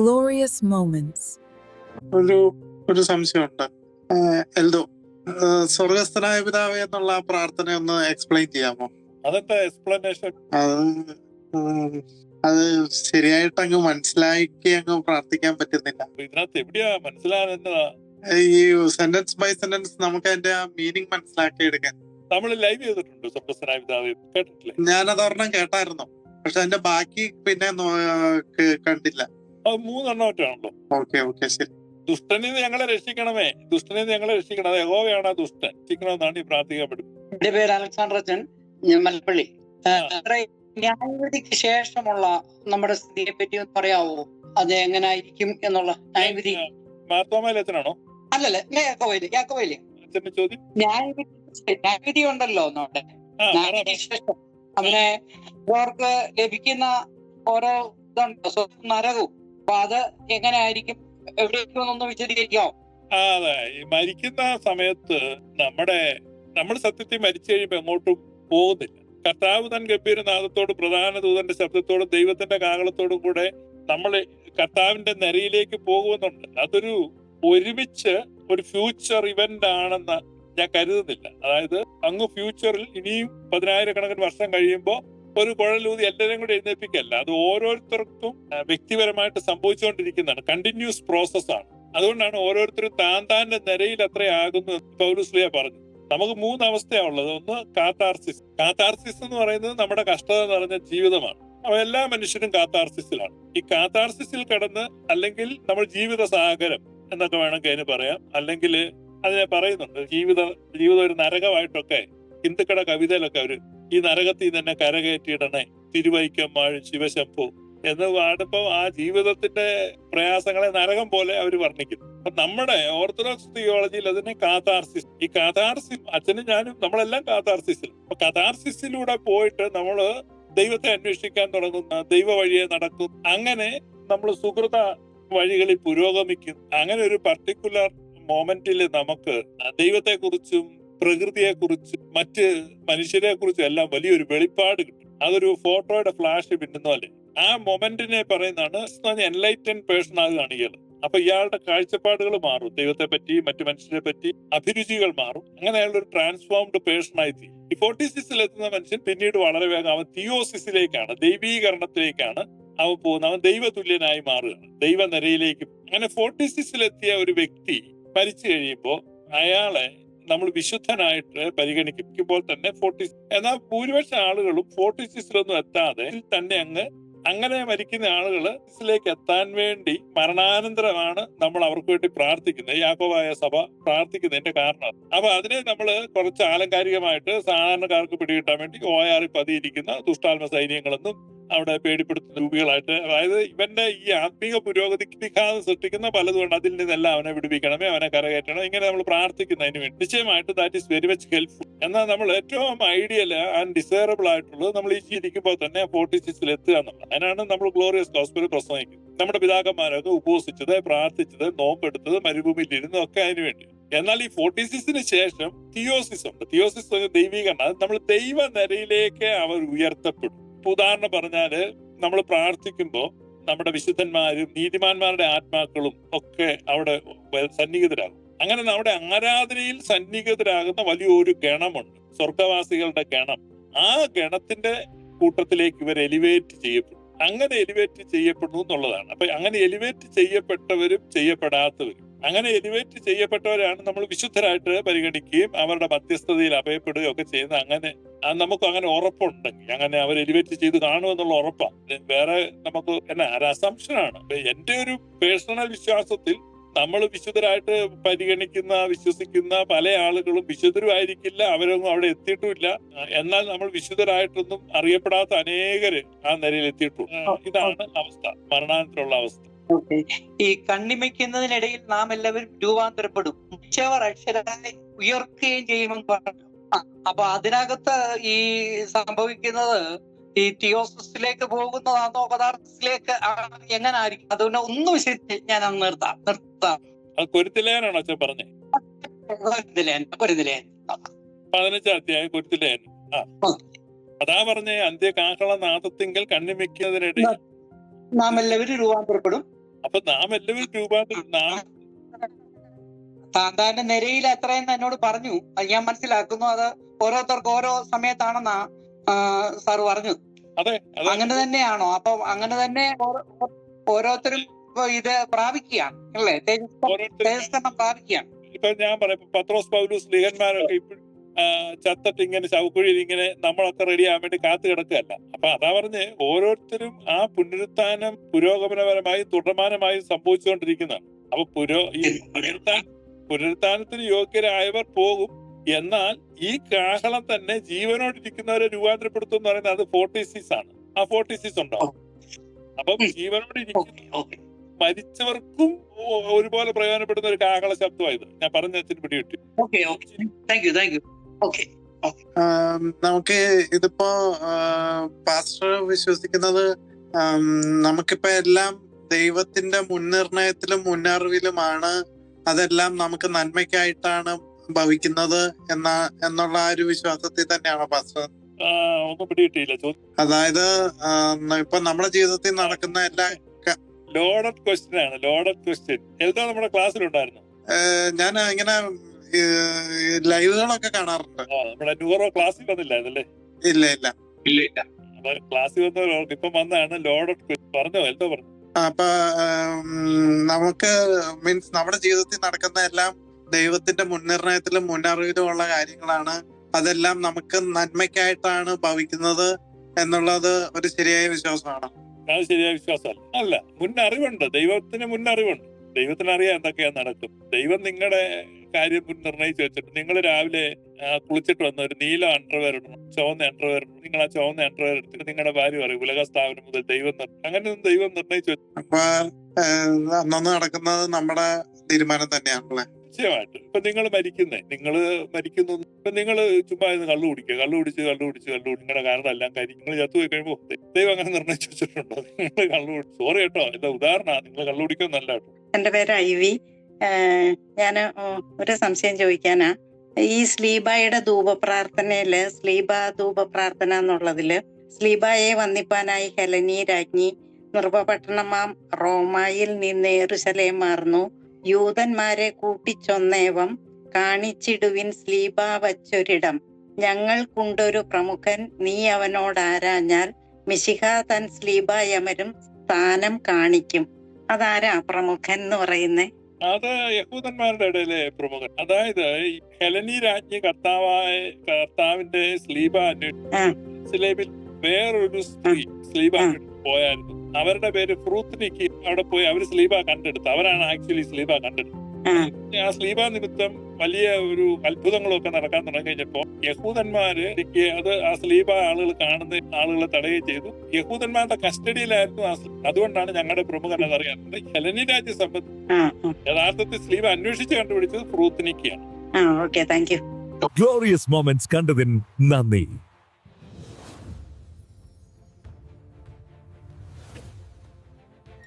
glorious moments. ഒരു ഒരു സംശയമുണ്ട്. എൽദോ സ്വർഗസ്ഥനായ പിതാവ് എന്നുള്ള ആ പ്രാർത്ഥന ഒന്ന് എക്സ്പ്ലെയിൻ ചെയ്യാമോ? അതെന്താ എക്സ്പ്ലനേഷൻ അത് അത് ശരിയായിട്ട് അങ്ങ് മനസ്സിലാക്കി അങ്ങ് പ്രാർത്ഥിക്കാൻ പറ്റുന്നില്ല. ഇതിനകത്ത് എവിടെയാ മനസ്സിലാകുന്നതാ ഈ സെന്റൻസ് ബൈ സെന്റൻസ് നമുക്ക് അതിന്റെ ആ മീനിങ് മനസ്സിലാക്കി എടുക്കാൻ നമ്മൾ ലൈവ് ചെയ്തിട്ടുണ്ട് സ്വർഗസ്ഥനായ പിതാവ്. കേട്ടിട്ടില്ലേ? ഞാനത് ഒരെണ്ണം കേട്ടായിരുന്നു. പക്ഷെ അതിന്റെ ബാക്കി പിന്നെ കണ്ടില്ല. അത് മൂന്നെണ്ണം ഒറ്റാണല്ലോ ഓക്കെ ഓക്കെ ശരി. ദുഷ്ടനിൽ നിന്ന് ഞങ്ങളെ രക്ഷിക്കണമേ. ദുഷ്ടനിൽ നിന്ന് ഞങ്ങളെ രക്ഷിക്കണം. യഹോവയാണ് ആ ദുഷ്ടൻ. രക്ഷിക്കണമെന്നാണ് ഈ പ്രാർത്ഥിക്കപ്പെടുന്നത് എന്റെ പേര് അലക്സാണ്ടർ അച്ഛൻ. ഞാൻ മലപ്പള്ളി. ന്യായവിധിക്ക് ശേഷമുള്ള നമ്മുടെ സ്ഥിതിയെ പറ്റി ഒന്ന് പറയാവോ അത് എങ്ങനായിരിക്കും എന്നുള്ള ന്യായവിധി? മാർത്തോമയിലെത്തനാണോ അല്ലല്ല യാക്കോവയിൽ യാക്കോവയിൽ ചോദ്യം? ന്യായവിധി ന്യായവിധി ഉണ്ടല്ലോ നമ്മുടെ. അങ്ങനെ ഇവർക്ക് ലഭിക്കുന്ന ഓരോ ഇതുണ്ടോ സ്വന്തം നരകവും. അപ്പൊ അത് എങ്ങനെയായിരിക്കും ആയിരിക്കും എവിടെയൊക്കെ വിശദീകരിക്കാമോ അതെ. മരിക്കുന്ന സമയത്ത് നമ്മുടെ നമ്മൾ സത്യത്തിൽ മരിച്ചു കഴിയുമ്പോൾ എങ്ങോട്ടും പോകുന്നില്ല. കർത്താവ് തൻ ഗംഭീരനാഥത്തോടും പ്രധാന ദൂതന്റെ ശബ്ദത്തോടും ദൈവത്തിന്റെ കാകളത്തോടും കൂടെ നമ്മൾ കർത്താവിന്റെ നിരയിലേക്ക് പോകുമെന്നുണ്ട്. അതൊരു ഒരുമിച്ച് ഒരു ഫ്യൂച്ചർ ഇവന്റ് ആണെന്ന് ഞാൻ കരുതുന്നില്ല. അതായത് അങ്ങ് ഫ്യൂച്ചറിൽ ഇനിയും പതിനായിരക്കണക്കിന് വർഷം കഴിയുമ്പോൾ ഒരു കുഴലൂതി എല്ലാവരും കൂടി എഴുന്നേൽപ്പിക്കല്ല. അത് ഓരോരുത്തർക്കും വ്യക്തിപരമായിട്ട് സംഭവിച്ചുകൊണ്ടിരിക്കുന്നതാണ്. കണ്ടിന്യൂസ് പ്രോസസ്സാണ് അതുകൊണ്ടാണ് ഓരോരുത്തരും താൻ താന്റെ നിരയിൽ അത്രയാകുന്നു പൗലുസ്ലിയ പറഞ്ഞു. നമുക്ക് മൂന്ന് അവസ്ഥയാണുള്ളത് ഒന്ന് കാത്താർസിസ്. കാത്താർസിസ് എന്ന് പറയുന്നത് നമ്മുടെ കഷ്ടത നിറഞ്ഞ ജീവിതമാണ്. അപ്പൊ എല്ലാ മനുഷ്യരും കാത്താർസിസിലാണ്. ഈ കാത്താർസിസിൽ കടന്ന് അല്ലെങ്കിൽ നമ്മൾ ജീവിത സാഗരം എന്നൊക്കെ വേണമെങ്കിൽ അതിന് പറയാം. അല്ലെങ്കിൽ അതിനെ പറയുന്നുണ്ട് ജീവിത ജീവിതം ഒരു നരകമായിട്ടൊക്കെ ഹിന്ദുക്കളുടെ കവിതയിലൊക്കെ അവർ ഈ നരകത്തിൽ തന്നെ കരകയറ്റിയിടണേ. തിരുവൈക്കം വാഴും ശിവശംഭു. എന്ന് പാടുമ്പോൾ ആ ജീവിതത്തിന്റെ പ്രയാസങ്ങളെ നരകം പോലെ അവർ വർണിക്കും അപ്പൊ നമ്മുടെ ഓർത്തഡോക്സ് തിയോളജിയിൽ അതിനെ കാതാർസിസ്. ഈ കാതാർസിസ് അച്ഛനും ഞാനും നമ്മളെല്ലാം കാതാർസിസിൽ. അപ്പൊ കഥാർസിസിലൂടെ പോയിട്ട് നമ്മൾ ദൈവത്തെ അന്വേഷിക്കാൻ തുടങ്ങുന്ന ദൈവ വഴിയെ നടക്കും. അങ്ങനെ നമ്മൾ സുഹൃത വഴികളിൽ പുരോഗമിക്കും. അങ്ങനെ ഒരു പർട്ടിക്കുലർ മോമെന്റിൽ നമുക്ക് ദൈവത്തെ കുറിച്ചും പ്രകൃതിയെ കുറിച്ചും മറ്റ് മനുഷ്യരെ കുറിച്ചും എല്ലാം വലിയൊരു വെളിപ്പാട് കിട്ടും. അതൊരു ഫോട്ടോയുടെ ഫ്ലാഷ് പിന്നുന്ന പോലെ. ആ മൊമെന്റിനെ പറയുന്നതാണ് എൻലൈറ്റൻ പേഴ്സൺ ആകുകയാണ് ഇയാൾ. അപ്പൊ ഇയാളുടെ കാഴ്ചപ്പാടുകൾ മാറും. ദൈവത്തെ പറ്റി മറ്റു മനുഷ്യരെ പറ്റി അഭിരുചികൾ മാറും. അങ്ങനെ ഒരു ട്രാൻസ്ഫോംഡ് പേഴ്സൺ ആയി തീരും ഈ ഫോർട്ടി സിക്സിൽ എത്തുന്ന മനുഷ്യൻ പിന്നീട് വളരെ വേഗം അവൻ തിയോസിസിലേക്കാണ് ദൈവീകരണത്തിലേക്കാണ് അവൻ പോകുന്നത്. അവൻ ദൈവതുല്യനായി മാറുകയാണ്. ദൈവനിരയിലേക്ക്. അങ്ങനെ ഫോർട്ടി സിക്സിലെത്തിയ ഒരു വ്യക്തി മരിച്ചു കഴിയുമ്പോൾ അയാളെ നമ്മൾ വിശുദ്ധനായിട്ട് പരിഗണിക്കുമ്പോൾ തന്നെ ഫോർട്ടി എന്നാൽ ഭൂരിപക്ഷ ആളുകളും ഫോർട്ടി സിക്സിലൊന്നും എത്താതെ തന്നെ അങ്ങ് അങ്ങനെ മരിക്കുന്ന ആളുകൾ ഇസിലേക്ക് എത്താൻ വേണ്ടി മരണാനന്തരമാണ് നമ്മൾ അവർക്ക് വേണ്ടി പ്രാർത്ഥിക്കുന്നത്. യാക്കോബായ സഭ പ്രാർത്ഥിക്കുന്നതിന്റെ കാരണം. അപ്പൊ അതിനെ നമ്മൾ കുറച്ച് ആലങ്കാരികമായിട്ട് സാധാരണക്കാർക്ക് പിടികിട്ടാൻ വേണ്ടി ഓയാറി പതിയിരിക്കുന്ന ദുഷ്ടാത്മ സൈന്യങ്ങളെന്നും അവിടെ പേടിപ്പെടുത്തുന്ന രൂപികളായിട്ട് അതായത് ഇവന്റെ ഈ ആത്മീക പുരോഗതിക്ക് വിഘാതം സൃഷ്ടിക്കുന്ന പലതുകൊണ്ട് അതിൽ നിന്നെല്ലാം അവനെ വിടുവിക്കണമേ അവനെ കരകയറ്റണം ഇങ്ങനെ നമ്മൾ പ്രാർത്ഥിക്കുന്നതിന് വേണ്ടി. നിശ്ചയമായിട്ട് that is very much helpful എന്നാൽ നമ്മൾ ഏറ്റവും ഐഡിയൽ ആൻഡ് ഡിസൈറബിൾ ആയിട്ടുള്ളത് നമ്മൾ ഈ ഇരിക്കുമ്പോൾ തന്നെ ഫോർട്ടി സിക്സിൽ എത്തുക എന്നുള്ളത് അതിനാണ് നമ്മൾ ഗ്ലോറിയസ് ഗോസ്പൽ പ്രസംഗിക്കുന്നത്. നമ്മുടെ പിതാക്കന്മാരൊക്കെ ഉപസിച്ചത് പ്രാർത്ഥിച്ചത് നോമ്പെടുത്തത് മരുഭൂമിയിൽ ഇരുന്നും ഒക്കെ അതിനു വേണ്ടി. എന്നാൽ ഈ ഫോർട്ടി സിക്സിന് ശേഷം തിയോസിസ് ഉണ്ട്. തിയോസിസ് ദൈവീകരണം. നമ്മൾ ദൈവ നിരയിലേക്ക് അവർ ഉയർത്തപ്പെടും. ഇപ്പൊ ഉദാഹരണം പറഞ്ഞാൽ നമ്മൾ പ്രാർത്ഥിക്കുമ്പോൾ നമ്മുടെ വിശുദ്ധന്മാരും നീതിമാന്മാരുടെ ആത്മാക്കളും ഒക്കെ അവിടെ സന്നിഹിതരാകും. അങ്ങനെ നമ്മുടെ ആരാധനയിൽ സന്നിഹിതരാകുന്ന വലിയൊരു ഗണമുണ്ട്. സ്വർഗവാസികളുടെ ഗണം. ആ ഗണത്തിന്റെ കൂട്ടത്തിലേക്ക് ഇവർ എലിവേറ്റ് ചെയ്യപ്പെടും. അങ്ങനെ എലിവേറ്റ് ചെയ്യപ്പെടുന്നു എന്നുള്ളതാണ്. അപ്പൊ അങ്ങനെ എലിവേറ്റ് ചെയ്യപ്പെട്ടവരും ചെയ്യപ്പെടാത്തവരും അങ്ങനെ എലിവേറ്റ് ചെയ്യപ്പെട്ടവരാണ് നമ്മൾ വിശുദ്ധരായിട്ട് പരിഗണിക്കുകയും അവരുടെ മധ്യസ്ഥതയിൽ അഭയപ്പെടുകയും ഒക്കെ ചെയ്യുന്ന അങ്ങനെ നമുക്ക് അങ്ങനെ ഉറപ്പുണ്ടെങ്കിൽ അങ്ങനെ അവർ എലിവേറ്റ് ചെയ്ത് കാണുമെന്നുള്ള ഉറപ്പാണ്. വേറെ നമുക്ക് എന്നാ ഒരു അസംഷനാണ് എന്റെ ഒരു പേഴ്സണൽ വിശ്വാസത്തിൽ നമ്മൾ വിശുദ്ധരായിട്ട് പരിഗണിക്കുന്ന വിശ്വസിക്കുന്ന പല ആളുകളും വിശുദ്ധരും ആയിരിക്കില്ല അവരൊന്നും അവിടെ എത്തിയിട്ടുമില്ല. എന്നാൽ നമ്മൾ വിശുദ്ധരായിട്ടൊന്നും അറിയപ്പെടാത്ത അനേകര് ആ നിലയിൽ എത്തിയിട്ടുണ്ട്. ഇതാണ് അവസ്ഥ മരണാനന്തരമുള്ള അവസ്ഥ. ഈ കണ്ണിമയ്ക്കുന്നതിനിടയിൽ നാം എല്ലാവരും രൂപാന്തരപ്പെടും. ഉച്ചവർ അക്ഷരായി ഉയർക്കുകയും ചെയ്യുമെന്ന് പറഞ്ഞു. അപ്പൊ അതിനകത്ത് ഈ സംഭവിക്കുന്നത് ഈ തിയോസിലേക്ക് പോകുന്നതാണോ പദാർത്ഥത്തിലേക്ക്? എങ്ങനായിരിക്കും? അതുകൊണ്ട് ഒന്നും വിശദീകരിച്ച് ഞാൻ അന്ന് നിർത്താം. നിർത്താം കുരുത്തിലേനാണോ അച്ഛൻ പറഞ്ഞേ? പതിനഞ്ചാം അധ്യായം കൊരുത്തിലേൻ അതാ പറഞ്ഞേ അന്ത്യ കാഹള നാദത്തിങ്കൽ കണ്ണിമിക്കുന്നതിനിടയിൽ നാം എല്ലാവരും രൂപാന്തരപ്പെടും. അപ്പൊ നാം എല്ലാവരും രൂപാന്തരം നാം താന്താന്റെ താന്റെ നിരയിൽ എത്രയെന്ന് എന്നോട് പറഞ്ഞു. അത് ഞാൻ മനസ്സിലാക്കുന്നു. അത് ഓരോരുത്തർക്ക് ഓരോ സമയത്താണെന്നാ സാർ പറഞ്ഞു. അതെ അങ്ങനെ തന്നെയാണോ? അപ്പൊ അങ്ങനെ തന്നെ ഓരോ- ഓരോരുത്തരും ഇത് പ്രാപിക്കുകയാണ് അല്ലേ? തേജസ്കരണം പ്രാപിക്കുകയാണ്. ഇപ്പൊ ഞാൻ പറയാം പത്രോസ് പൗലൂസ് ലേഖന്മാരൊക്കെ ഇപ്പോഴും ചത്തിട്ട് ഇങ്ങനെ ശവക്കുഴിയിൽ ഇങ്ങനെ നമ്മളൊക്കെ റെഡി ആവാൻ വേണ്ടി കാത്തു കിടക്കുകയല്ല. അപ്പൊ അതാ പറഞ്ഞ് ഓരോരുത്തരും ആ പുനരുത്ഥാനം പുരോഗമനപരമായി തുടർമാനമായി സംഭവിച്ചുകൊണ്ടിരിക്കുന്നതാണ്. അപ്പൊ പുരോ ഈ പുനരുത്ഥാന പുനരുത്ഥാനത്തിന് യോഗ്യരായവർ പോകും. എന്നാൽ ഈ കാഹളം തന്നെ ജീവനോടിരിക്കുന്നവരെ രൂപാന്തരപ്പെടുത്തും എന്ന് പറയുന്നത് അത് ഫോർട്ടി സിക്സ് ആണ്. ആ ഫോർട്ടി സിക്സ് ഉണ്ടാവും അപ്പം. ജീവനോടിരിക്കുന്ന മരിച്ചവർക്കും ഒരുപോലെ പ്രയോജനപ്പെടുന്ന ഒരു കാഹള ശബ്ദമായത് ഞാൻ പറഞ്ഞു അച്ഛൻ പിടികിട്ടി. Okay okay. Thank you thank you okay. നമുക്ക് ഇതിപ്പോ പാസ്റ്റർ വിശ്വസിക്കുന്നത് നമുക്കിപ്പോ എല്ലാം ദൈവത്തിന്റെ മുൻനിർണയത്തിലും മുന്നറിവിലുമാണ്. അതെല്ലാം നമുക്ക് നന്മയ്ക്കായിട്ടാണ് ഭവിക്കുന്നത് എന്ന എന്നുള്ള ആ ഒരു വിശ്വാസത്തിൽ തന്നെയാണ് പാസ്റ്റർ? ഒന്നും പിടികിട്ടിയില്ല അതായത് ഇപ്പൊ നമ്മുടെ ജീവിതത്തിൽ നടക്കുന്ന എല്ലാ ലോഡഡ് ക്വസ്റ്റ്യൻ ആണ് ലോഡഡ് ക്വസ്റ്റ്യൻ. എന്താ നമ്മുടെ ക്ലാസ്സിലുണ്ടായിരുന്നു. ഞാൻ ഇങ്ങനെ ലൈവുകളൊക്കെ കാണാറുണ്ട്. നമ്മുടെ ന്യൂറോ ക്ലാസ്സിൽ വന്നില്ലായിരുന്നല്ലേ ഇല്ല ഇല്ല. ഇല്ല ഇല്ല. അപ്പൊ ക്ലാസ്സിൽ വന്നവരോട് ഇപ്പം വന്നതാണ് ലോഡ് പറഞ്ഞോ എന്തോ പറഞ്ഞു. അപ്പൊ നമുക്ക് മീൻസ് നമ്മുടെ ജീവിതത്തിൽ നടക്കുന്ന എല്ലാം ദൈവത്തിന്റെ മുൻനിർണയത്തിലും മുന്നറിവിലും ഉള്ള കാര്യങ്ങളാണ്. അതെല്ലാം നമുക്ക് നന്മയ്ക്കായിട്ടാണ് ഭവിക്കുന്നത് എന്നുള്ളത് ഒരു ശരിയായ വിശ്വാസമാണ്. അത് ശരിയായ വിശ്വാസമല്ല അല്ല മുന്നറിവുണ്ട്. ദൈവത്തിന് മുന്നറിവുണ്ട്. ദൈവത്തിന് അറിയാം എന്തൊക്കെയാ നടക്കും. ദൈവം നിങ്ങളുടെ കാര്യം മുൻ നിർണയിച്ചു വെച്ചിട്ട്. നിങ്ങൾ രാവിലെ കുളിച്ചിട്ട് വന്ന ഒരു നീല അണ്ടർവെയർ ഇടണം ചുവന്ന അണ്ടർവെയർ ഇടണം. നിങ്ങൾ ആ ചുവന്ന അണ്ടർവെയർ എടുത്തിട്ട് നിങ്ങളുടെ ഭാര്യ പറയും ഉലക സ്ഥാപനം മുതൽ ദൈവം അങ്ങനെ അങ്ങനെയൊന്നും ദൈവം നിർണയിച്ചു വെച്ചു അപ്പൊ അന്നന്ന് നടക്കുന്നത് നമ്മുടെ തീരുമാനം തന്നെയാണല്ലേ? നിശ്ചയമായിട്ട്. ഇപ്പൊ നിങ്ങൾ മരിക്കുന്നേ നിങ്ങൾ മരിക്കുന്നു ഇപ്പൊ നിങ്ങൾ ചുമ്മാ ഇരുന്ന് കള്ളു കുടിക്കുക. കള്ളു കുടിച്ച് കള്ളു കുടിച്ച് കള്ളു കുടി നിങ്ങളുടെ കാരണം എല്ലാം കാര്യം. നിങ്ങൾ ചത്തുപോയി കഴിയുമ്പോൾ ദൈവം അങ്ങനെ നിർണയിച്ചു വെച്ചിട്ടുണ്ടോ? നിങ്ങൾ കള്ളു കുടി സോറി കേട്ടോ. എന്താ ഉദാഹരണമാണ്. നിങ്ങൾ കള്ളു കുടിക്കുന്നല്ല കേട്ടോ. എന്റെ പേര് ഐവി ഞാൻ ഒരു സംശയം ചോദിക്കാനാ. ഈ സ്ലീബായുടെ ധൂപപ്രാർത്ഥനയിൽ സ്ലീബ ധൂപപ്രാർത്ഥന എന്നുള്ളതിൽ സ്ലീബായെ വന്നിപ്പാനായി ഹെലനി രാജ്ഞി നിർഭപട്ടണമാം റോമായിൽ നിന്ന് എറുശലേമാർന്നു യൂതന്മാരെ കൂട്ടിച്ചൊന്നേവം കാണിച്ചിടുവിൻ സ്ലീബ വച്ചൊരിടം. ഞങ്ങൾക്കുണ്ടൊരു പ്രമുഖൻ നീ അവനോട് ആരാഞ്ഞാൽ മിശിഹ തൻ സ്ലീബായമരും സ്ഥാനം കാണിക്കും. അതാരാ പ്രമുഖൻ എന്ന് പറയുന്നേ? അത് യഹൂദന്മാരുടെ ഇടയിലെ പ്രമുഖൻ. അതായത് ഹെലനി രാജ്ഞി കർത്താവായ കർത്താവിന്റെ സ്ലീബ സ്ലീബിൽ വേറൊരു സ്ത്രീ സ്ലീബ. പോയായിരുന്നു. അവരുടെ പേര് ഫ്രൂത്തിനിക്ക് അവിടെ പോയി അവർ സ്ലീബ കണ്ടെടുത്തു. അവരാണ് ആക്ച്വലി സ്ലീബ കണ്ടെടുത്തത്. ആ. സ്ലീബാ നിമിത്തം വലിയ ഒരു അത്ഭുതങ്ങളൊക്കെ നടക്കാൻ തുടങ്ങി കഴിഞ്ഞപ്പോ യഹൂദന്മാര് എനിക്ക് അത് ആ സ്ലീബ ആളുകൾ കാണുന്ന ആളുകളെ തടയുകയും ചെയ്തു. യഹൂദന്മാരുടെ കസ്റ്റഡിയിലായിരുന്നു ആ സ്ലീബ. അതുകൊണ്ടാണ് ഞങ്ങളുടെ പ്രമുഖൻ അതറിയാത്തത് ഹെലനി രാജ്യ സംബന്ധിച്ച് യഥാർത്ഥത്തിൽ സ്ലീബ അന്വേഷിച്ച് കണ്ടുപിടിച്ചത് ഫ്രൂത്തിനിക്കാണ് ആ okay thank you. Glorious moments കണ്ടതിന് നന്ദി.